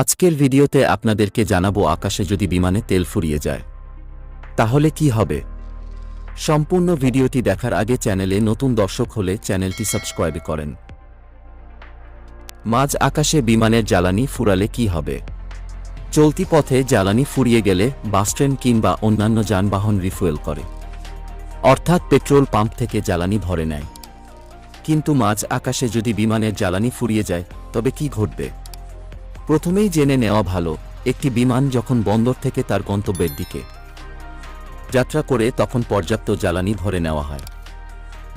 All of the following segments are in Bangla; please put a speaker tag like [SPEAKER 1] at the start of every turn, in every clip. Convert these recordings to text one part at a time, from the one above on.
[SPEAKER 1] আজকের ভিডিওতে আপনাদেরকে জানাব আকাশে যদি বিমানে তেল ফুরিয়ে যায়। তাহলে কি হবে? সম্পূর্ণ ভিডিওটি দেখার আগে চ্যানেলে নতুন দর্শক হলে চ্যানেলটি সাবস্ক্রাইব করেন। মাঝ আকাশে বিমানের জ্বালানি ফুরালে কি হবে? চলতি পথে জ্বালানি ফুরিয়ে গেলে বাস ট্রেন কিংবা অন্যান্য যানবাহন রিফুয়েল করে। অর্থাৎ পেট্রোল পাম্প থেকে জ্বালানি ভরে নেয়। কিন্তু মাঝ আকাশে যদি বিমানের জ্বালানি ফুরিয়ে যায়, তবে কি ঘটবে? প্রথমেই জেনে নেওয়া ভালো, একটি বিমান যখন বন্দর থেকে তার গন্তব্যের দিকে যাত্রা করে তখন পর্যাপ্ত জ্বালানি ভরে নেওয়া হয়।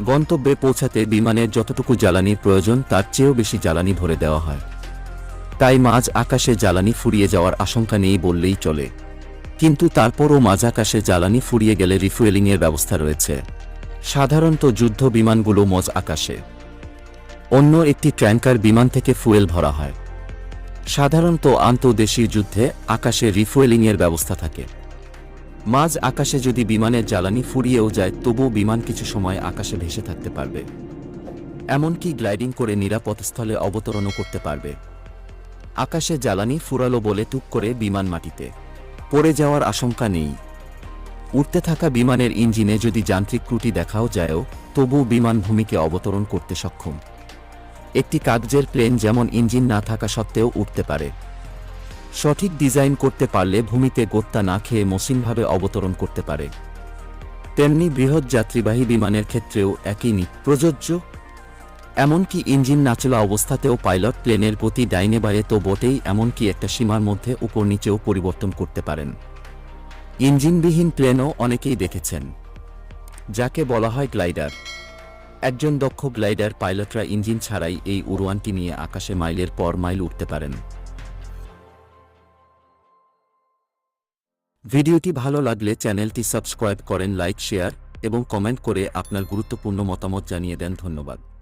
[SPEAKER 1] গন্তব্যে পৌঁছাতে বিমানের যতটুকু জ্বালানির প্রয়োজন তার চেয়েও বেশি জ্বালানি ভরে দেওয়া হয়। তাই মাঝ আকাশে জ্বালানি ফুরিয়ে যাওয়ার আশঙ্কা নেই বললেই চলে। কিন্তু তারপরও মাঝ আকাশে জ্বালানি ফুরিয়ে গেলে রিফুয়েলিংয়ের ব্যবস্থা রয়েছে। সাধারণত যুদ্ধ বিমানগুলো মজ আকাশে। অন্য একটি ট্যাঙ্কার বিমান থেকে ফুয়েল ভরা হয়। সাধারণত আন্তর্দেশীয় যুদ্ধে আকাশে রিফুয়েলিংয়ের ব্যবস্থা থাকে। মাঝ আকাশে যদি বিমানের জ্বালানি ফুরিয়েও যায়, তবুও বিমান কিছু সময় আকাশে ভেসে থাকতে পারবে। এমনকি গ্লাইডিং করে নিরাপদ স্থলে অবতরণও করতে পারবে। আকাশে জ্বালানি ফুরালো বলে টুক করে বিমান মাটিতে। পড়ে যাওয়ার আশঙ্কা নেই। উড়তে থাকা বিমানের ইঞ্জিনে যদি যান্ত্রিক ত্রুটি দেখাও যায়ও তবু বিমান ভূমিকে অবতরণ করতে সক্ষম। একটি কাগজের প্লেন যেমন ইঞ্জিন না থাকা সত্ত্বেও উঠতে পারে। সঠিক ডিজাইন করতে পারলে ভূমিতে গোত্তা না খেয়ে মসৃণভাবে অবতরণ করতে পারে। তেমনি বৃহৎ যাত্রীবাহী বিমানের ক্ষেত্রেও একই প্রযোজ্য? এমনকি ইঞ্জিন না চলা অবস্থাতেও পাইলট প্লেনের প্রতি ডাইনে বাড়ে তো বটেই এমনকি একটা সীমার মধ্যে উপর নিচেও পরিবর্তন করতে পারেন। ইঞ্জিনবিহীন প্লেনও অনেকেই দেখেছেন, যাকে বলা হয় গ্লাইডার। একজন দক্ষ গ্লাইডার পাইলটরা ইঞ্জিন ছাড়াই এই উড়োয়ানটি নিয়ে আকাশে মাইলের পর মাইল উঠতে পারেন। ভিডিওটি ভালো লাগলে চ্যানেলটি সাবস্ক্রাইব করেন, লাইক, শেয়ার এবং কমেন্ট করে আপনার গুরুত্বপূর্ণ মতামত জানিয়ে দেন। ধন্যবাদ।